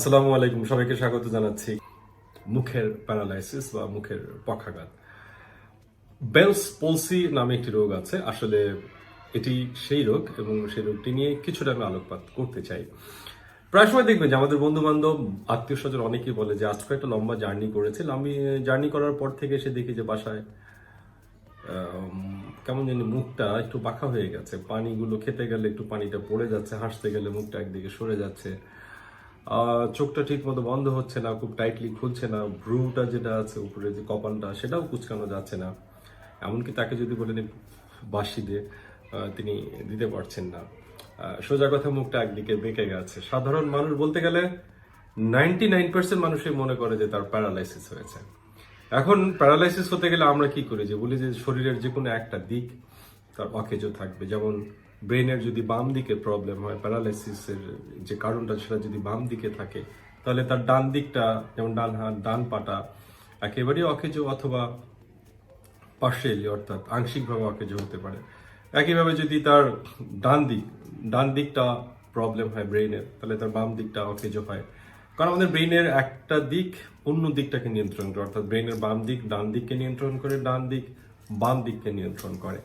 আসসালামু আলাইকুম, সবাইকে স্বাগত জানাচ্ছি মুখের প্যারালাইসিস বা মুখের পক্ষাঘাত। বেলস পলসি নামে একটি রোগ আছে, আসলে এটি সেই রোগ এবং সেই রোগটি নিয়ে কিছুটা আমি আলোকপাত করতে চাই। প্রায় সময় দেখবেন যে আমাদের বন্ধু বান্ধব আত্মীয় স্বজন অনেকেই বলে যে, আজকে একটা লম্বা জার্নি করেছিল। আমি জার্নি করার পর থেকে এসে দেখি যে বাসায় কেমন জানি মুখটা একটু বাঁকা হয়ে গেছে। পানিগুলো খেতে গেলে একটু পানিটা পড়ে যাচ্ছে, হাসতে গেলে মুখটা একদিকে সরে যাচ্ছে। চোখটা ঠিক মতো বন্ধ হচ্ছে না, খুব টাইটলি খুলছে না, ভ্রুটা যেটা আছে, উপরে যে কপালটা, সেটাও কুচকানো যাচ্ছে না। এমনকি তাকে যদি বলেন বাসি দিয়ে তিনি দিতে পারছেন না। সোজা কথা মুখটা একদিকে বেঁকে গেছে। সাধারণ মানুষ বলতে গেলে নাইনটি নাইন পার্সেন্ট মানুষই মনে করে যে তার প্যারালাইসিস হয়েছে। এখন প্যারালাইসিস হতে গেলে আমরা কি করি? যে বলি যে শরীরের যে কোনো একটা দিক তার অকেজো থাকবে। যেমন ব্রেনের যদি বাম দিকে প্রবলেম হয় প্যারালাইসিসের যে কারণটা সেটা যদি বাম দিকে থাকে, তাহলে তার ডান দিকটা, যেমন ডান হাত, ডান পাটা, একেবারেই অকেজো অথবা পার্শিয়ালি অর্থাৎ আংশিকভাবে অকেজো হতে পারে। একইভাবে যদি তার ডান দিক, ডান দিকটা প্রবলেম হয় ব্রেইনের তাহলে তার বাম দিকটা অকেজো হয়। কারণ আমাদের ব্রেইনের একটা দিক অন্য দিকটাকে নিয়ন্ত্রণ করে, অর্থাৎ ব্রেনের বাম দিক ডান দিককে নিয়ন্ত্রণ করে, ডান দিক বাম দিককে নিয়ন্ত্রণ করে।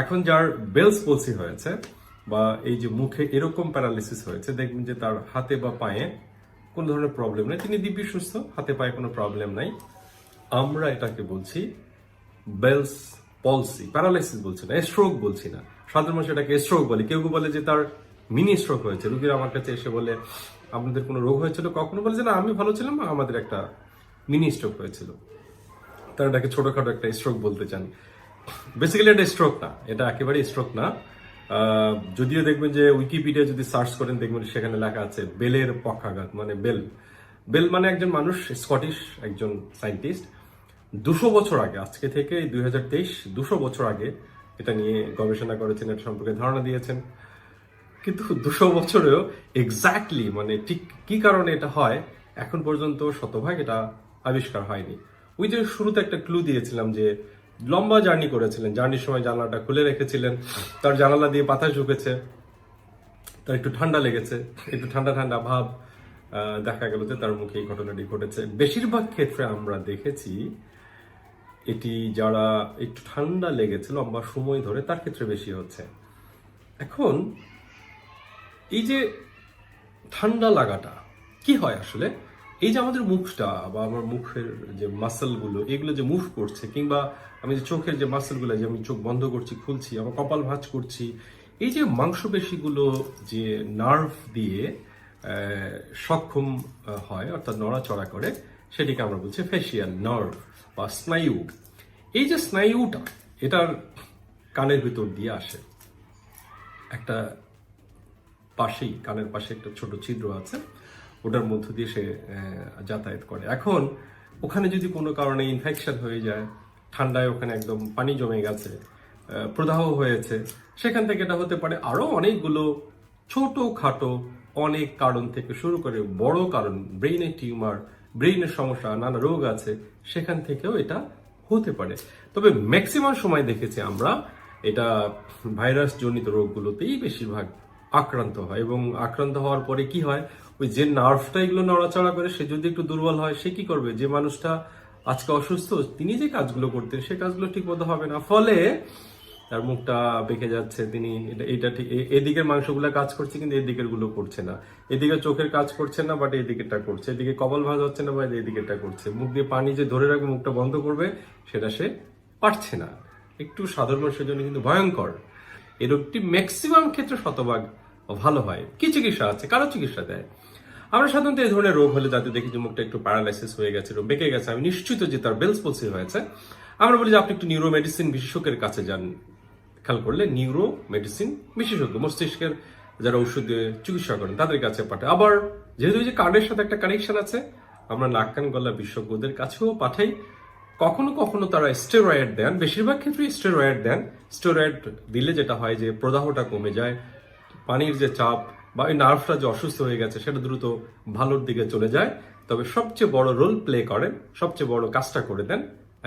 এখন যার বেলস পলসি হয়েছে বা এই যে মুখে এরকম প্যারালিসিস হয়েছে, দেখবেন যে তার হাতে বা পায়ে কোনো ধরনের প্রবলেম নেই। তিনি দিব্যি সুস্থ, হাতে পায়ে কোনো প্রবলেম নাই। আমরা এটাকে বলছি বেলস পলসি, প্যারালাইসিস বলছি না স্ট্রোক বলছি না। সাধারণ মানুষ এটাকে স্ট্রোক বলে। কেউ কেউ বলে যে তার মিনি স্ট্রোক হয়েছে। রুগীরা আমার কাছে এসে বলে, আপনাদের কোনো রোগ হয়েছিল? কখনো বলে যে, না, আমি ভালো ছিলাম, আমাদের একটা মিনি স্ট্রোক হয়েছিল। তারা এটাকে ছোটখাটো একটা স্ট্রোক বলতে চান। বেসিক্যালি এটা স্ট্রোক না। এটা একেবারে স্ট্রোক না। যদিও দেখবেন যে উইকিপিডিয়া যদি সার্চ করেন, দেখবেন সেখানে লেখা আছে বেলের পক্ষাঘাত মানে বেল। বেল মানে একজন মানুষ স্কটিশ একজন সায়েন্টিস্ট দুশো বছর আগে, আজকে থেকে দুই হাজার তেইশ, দুশো বছর আগে এটা নিয়ে গবেষণা করেছেন, এটা সম্পর্কে ধারণা দিয়েছেন। কিন্তু দুশো বছরেও এক্স্যাক্টলি মানে ঠিক কি কারণে এটা হয়, এখন পর্যন্ত শতভাগ এটা আবিষ্কার হয়নি। ওই যে শুরুতে একটা ক্লু দিয়েছিলাম যে লম্বা জার্নি করেছিলেন। জার্নির সময় জানালাটা খুলে রেখেছিলেন। তার জানালা দিয়ে বাতাস ঢুকেছে তার একটু ঠান্ডা লেগেছে। একটু ঠান্ডা ঠান্ডা ভাব দেখা গেল যে তার মুখে এই ঘটনাটি ঘটেছে। বেশিরভাগ ক্ষেত্রে আমরা দেখেছি, এটি যারা একটু ঠান্ডা লেগেছে, লম্বা সময় ধরে, তার ক্ষেত্রে বেশি হচ্ছে। এখন, এই যে ঠান্ডা লাগাটা, কি হয় আসলে? এই যে আমাদের মুখটা বা আমার মুখের যে মাসেলগুলো এগুলো যে মুভ করছে, কিংবা আমি যে চোখের যে মাসেলগুলো যে আমি চোখ বন্ধ করছি, খুলছি, আমার কপাল ভাঁজ করছি, এই যে মাংসপেশিগুলো যে নার্ভ দিয়ে সক্ষম হয়, অর্থাৎ নড়াচড়া করে, সেটিকে আমরা বলছি ফেসিয়াল নার্ভ বা স্নায়ু। এই যে স্নায়ুটা, এটার কানের ভিতর দিয়ে আসে। একটা পাশেই, কানের পাশে একটা ছোট ছিদ্র আছে। ওটার মধ্য দিয়ে সে যাতায়াত করে। এখন ওখানে যদি কোনো কারণে ইনফেকশন হয়ে যায়, ঠান্ডায় ওখানে একদম পানি জমে গেছে প্রদাহ হয়েছে, সেখান থেকে এটা হতে পারে আরও অনেকগুলো ছোট খাটো অনেক কারণ থেকে শুরু করে বড় কারণ ব্রেইনের টিউমার ব্রেইনের সমস্যা, নানা রোগ আছে, সেখান থেকেও এটা হতে পারে। তবে ম্যাক্সিমাম সময় দেখেছি আমরা, এটা ভাইরাস জনিত রোগগুলোতেই বেশিরভাগ আক্রান্ত হয় এবং আক্রান্ত হওয়ার পরে কি হয়? ওই যে নার্ভটা এগুলো নড়াচড়া করে, সে যদি একটু দুর্বল হয়, সে কি করবে? যে মানুষটা আজকে অসুস্থ, তিনি যে কাজগুলো করতেন, সে কাজগুলো ঠিক মতো হবে না। ফলে তার মুখটা বেঁকে যাচ্ছে, তিনি এটা- এটা ঠিক এদিকের মাংসগুলো কাজ করছে কিন্তু এদিকেরগুলো করছে না। এদিকে চোখের কাজ করছে না বাট এদিকেরটা করছে। এদিকে কপাল ভাঁজ হচ্ছে না বা এদিকেরটা করছে। মুখ দিয়ে পানি যে ধরে রাখবে, মুখটা বন্ধ করবে, সেটা সে পারছে না। একটু সাধারণ মানুষের জন্য কিন্তু ভয়ঙ্কর। এই রোগটি ম্যাক্সিমাম ক্ষেত্রে শতভাগ ভালো হয়। কি চিকিৎসা আছে? কারও চিকিৎসা দেয়? আমরা সাধারণত এই ধরনের রোগ হলে যাতে দেখি যে মুখটা একটু প্যারালাইসিস হয়ে গেছে বেঁকে গেছে, আমি নিশ্চিত যে তার বেলস পলসি হয়েছে। আমরা বলি যে আপনি একটু নিউরো মেডিসিন বিশেষজ্ঞের কাছে যান। খেয়াল করলে নিউরো মেডিসিন বিশেষজ্ঞ, মস্তিষ্কের যারা ওষুধ চিকিৎসা করেন, তাদের কাছে পাঠায়। আবার যেহেতু যে কার্ডের সাথে একটা কানেকশন আছে, আমরা নাক, কান, গলা বিশেষজ্ঞদের কাছেও পাঠাই। কখনো কখনো তারা স্টেরয়েড দেন। বেশিরভাগ ক্ষেত্রে স্টেরয়েড দেন। স্টেরয়েড দিলে যেটা হয় যে প্রদাহটা কমে যায় পানির যে চাপ বা এই নার্ভটা যে অসুস্থ হয়ে গেছে, সেটা দ্রুত ভালোর দিকে চলে যায়। তবে সবচেয়ে বড় রোল প্লে করেন, সবচেয়ে বড় কাজটা করে দেন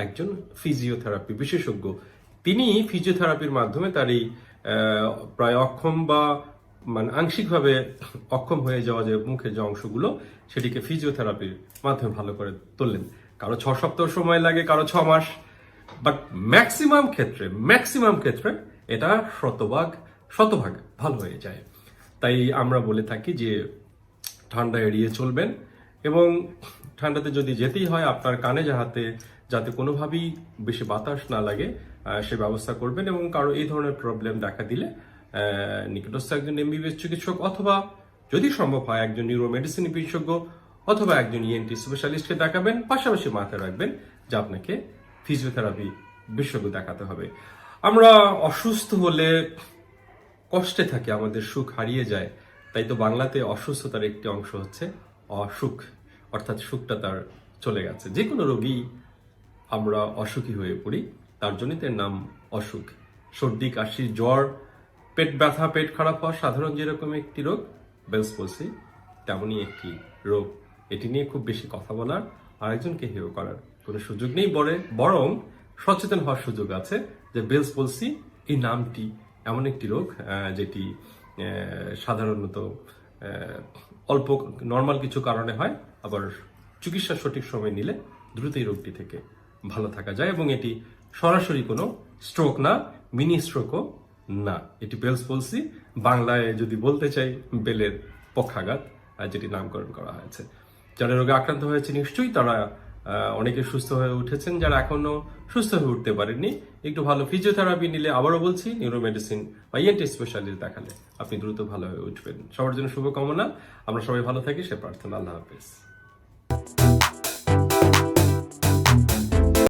একজন ফিজিওথেরাপি বিশেষজ্ঞ। তিনি ফিজিওথেরাপির মাধ্যমে তার এই প্রায় অক্ষম বা মানে আংশিকভাবে অক্ষম হয়ে যাওয়া যে মুখের যে অংশগুলো, সেটিকে ফিজিওথেরাপির মাধ্যমে ভালো করে তুললেন। কারও ছ সপ্তাহ সময় লাগে, কারও ছ মাস। বাট ম্যাক্সিমাম ক্ষেত্রে ম্যাক্সিমাম ক্ষেত্রে এটা শতভাগ শতভাগ ভালো হয়ে যায়। তাই আমরা বলে থাকি যে, ঠান্ডা এড়িয়ে চলবেন এবং ঠান্ডাতে যদি যেতেই হয়, আপনার কানে যাহাতে যাতে কোনোভাবেই বেশি বাতাস না লাগে সে ব্যবস্থা করবেন এবং কারও এই ধরনের প্রবলেম দেখা দিলে নিকটস্থ একজন এমবিবিএস চিকিৎসক অথবা যদি সম্ভব হয় একজন নিউরো মেডিসিন বিশেষজ্ঞ অথবা একজন E ইএনটি স্পেশালিস্টকে দেখাবেন, পাশাপাশি মাথায় রাখবেন যে আপনাকে ফিজিওথেরাপি বিশেষজ্ঞ দেখাতে হবে। আমরা অসুস্থ হলে কষ্টে থাকে, আমাদের সুখ হারিয়ে যায়, তাই তো বাংলাতে অসুস্থতার একটি অংশ হচ্ছে অসুখ। অর্থাৎ সুখটা তার চলে গেছে। যে কোনো রোগী আমরা অসুখী হয়ে পড়ি, তার জন্যই তার নাম অসুখ। সর্দি, কাশি, জ্বর, পেট ব্যথা, পেট খারাপ হওয়া সাধারণ যেরকম একটি রোগ, বেলস পলসি, তেমনই একটি রোগ। এটি নিয়ে খুব বেশি কথা বলার আরেকজনকে হেয় করার কোনো সুযোগ নেই বরং সচেতন হওয়ার সুযোগ আছে যে বেলস পলসি এই নামটি এমন একটি রোগ যেটি সাধারণত অল্প নর্মাল কিছু কারণে হয়, আবার চিকিৎসা সঠিক সময় নিলে দ্রুতই রোগটি থেকে ভালো থাকা যায় এবং এটি সরাসরি কোনো স্ট্রোক না মিনি স্ট্রোকও না। এটি বেলস পলসি বাংলায় যদি বলতে চাই বেলের পক্ষাঘাত যেটি নামকরণ করা হয়েছে। যারা রোগে আক্রান্ত হয়েছে নিশ্চয়ই তারা অনেকে সুস্থ হয়ে উঠেছেন যারা এখনও সুস্থ হয়ে উঠতে পারেননি। একটু ভালো ফিজিওথেরাপি নিলে আবারও বলছি নিউরোমেডিসিন বা ইএনটি স্পেশালিস্ট দেখালে আপনি দ্রুত ভালো হয়ে উঠবেন। সবার জন্য শুভকামনা। আমরা সবাই ভালো থাকি, সে প্রার্থনা। আল্লাহ হাফিজ।